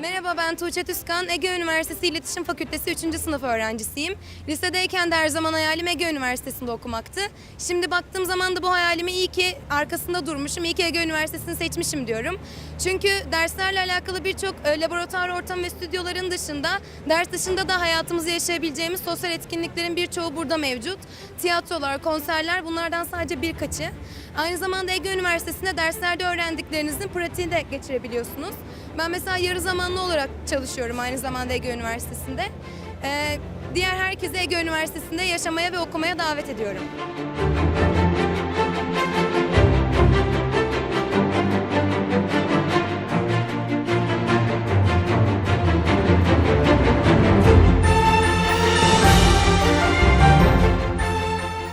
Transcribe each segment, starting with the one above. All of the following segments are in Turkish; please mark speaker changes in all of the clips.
Speaker 1: Merhaba ben Tuğçe Tüskan. Ege Üniversitesi İletişim Fakültesi 3. sınıf öğrencisiyim. Lisedeyken de her zaman hayalim Ege Üniversitesi'nde okumaktı. Şimdi baktığım zaman da bu hayalimi iyi ki arkasında durmuşum, iyi ki Ege Üniversitesi'ni seçmişim diyorum. Çünkü derslerle alakalı birçok e, laboratuvar ortamı ve stüdyoların dışında, ders dışında da hayatımızı yaşayabileceğimiz sosyal etkinliklerin birçoğu burada mevcut. Tiyatrolar, konserler bunlardan sadece birkaçı. Aynı zamanda Ege Üniversitesi'nde derslerde öğrendiklerinizin pratiğini de geçirebiliyorsunuz. Ben mesela yarı zamanlı olarak çalışıyorum aynı zamanda Ege Üniversitesi'nde. Ee, diğer herkese Ege Üniversitesi'nde yaşamaya ve okumaya davet ediyorum.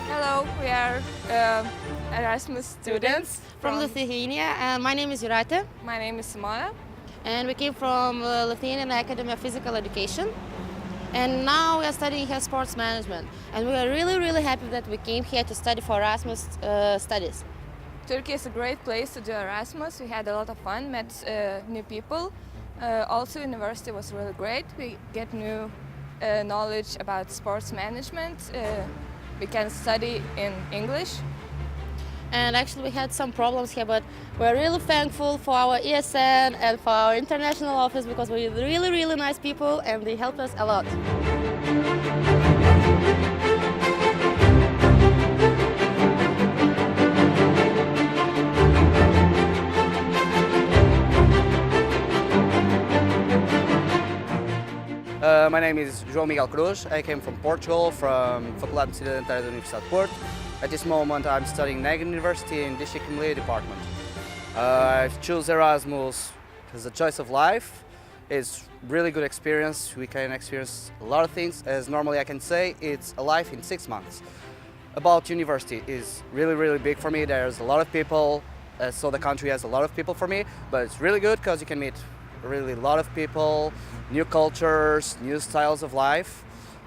Speaker 2: Hello, we are uh, Erasmus students
Speaker 3: from Lithuania, and my name is Jurate,
Speaker 2: My name is Simona.
Speaker 3: And we came from uh, Lithuanian Academy of Physical Education. And now we are studying here sports management, and we are really, really happy that we came here to study for Erasmus uh, studies.
Speaker 2: Turkey is a great place to do Erasmus. We had a lot of fun, met uh, new people. Uh, also, university was really great. We get new uh, knowledge about sports management. Uh, we can study in English.
Speaker 3: And actually, we had some problems here, but we're really thankful for our ESN and for our international office because we're really, really nice people, and they help us a lot.
Speaker 4: Uh, my name is João Miguel Cruz. I came from Portugal, from Faculdade de Medicina Dentária da Universidade de Porto. At this moment, I'm studying Nagin University in District Media Department. Uh, I've choose Erasmus as a choice of life. It's really good experience. We can experience a lot of things. As normally I can say, it's a life in six months. About university is really, really big for me. There's a lot of people, uh, so the country has a lot of people for me. But it's really good because you can meet really a lot of people, new cultures, new styles of life.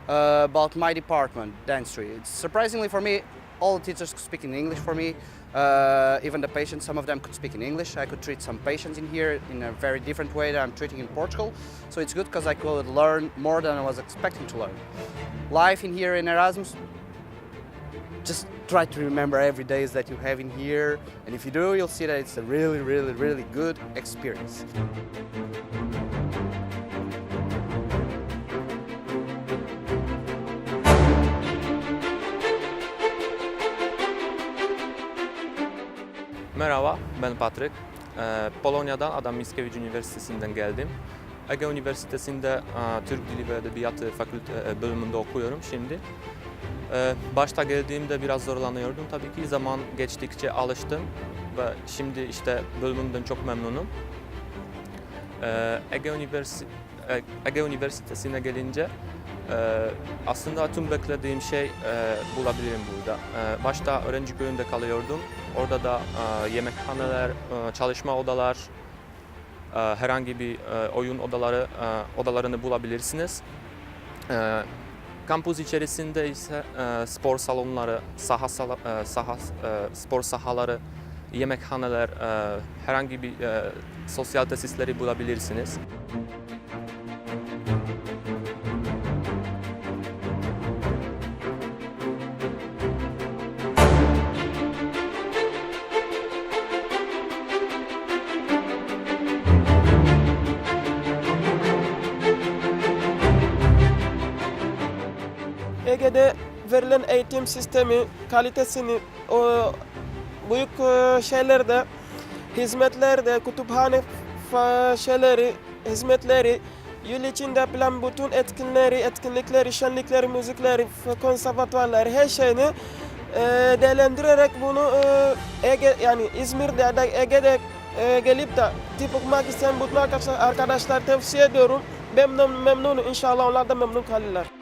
Speaker 4: Uh, about my department, dentistry, it's surprisingly for me, all the teachers speak in English for me. Uh, even the patients, some of them could speak in English. I could treat some patients in here in a very different way that I'm treating in Portugal. So it's good because I could learn more than I was expecting to learn. Life in here in Erasmus, just try to remember every days that you have in here. And if you do, you'll see that it's a really, really, really good experience.
Speaker 5: Merhaba, ben Patrick. Ee, Polonya'dan Adam Mickiewicz Üniversitesi'nden geldim. Ege Üniversitesi'nde e, Türk Dili ve Edebiyatı fakülte e, bölümünde okuyorum şimdi. Ee, Başta geldiğimde biraz zorlanıyordum tabii ki. Zaman geçtikçe alıştım ve şimdi işte bölümümden çok memnunum. Ee, Ege, Üniversi- e, Ege Üniversitesi'ne gelince e, aslında tüm beklediğim şey bulabilirim burada. Başta öğrenci köyünde kalıyordum. Orada da e, yemekhaneler, e, çalışma odalar, e, herhangi bir e, oyun odaları e, odalarını bulabilirsiniz. E, Kampüs içerisinde ise e, spor salonları, saha, sala- e, saha e, spor sahaları, yemekhaneler, e, herhangi bir e, sosyal tesisleri bulabilirsiniz.
Speaker 6: Verilen eğitim sistemi kalitesini o büyük e, şeylerde hizmetlerde kütüphane şeyleri hizmetleri yıl içinde yapılan bütün etkinleri, etkinlikleri, şenlikleri, müzikleri, konservatuvarları her şeyini e, değerlendirerek bunu e, Ege yani İzmir'de da Ege'de e, gelip de tıp okumak isteyen bütün arkadaşlar, tavsiye ediyorum. Memnun, memnunum inşallah onlar da memnun kalırlar.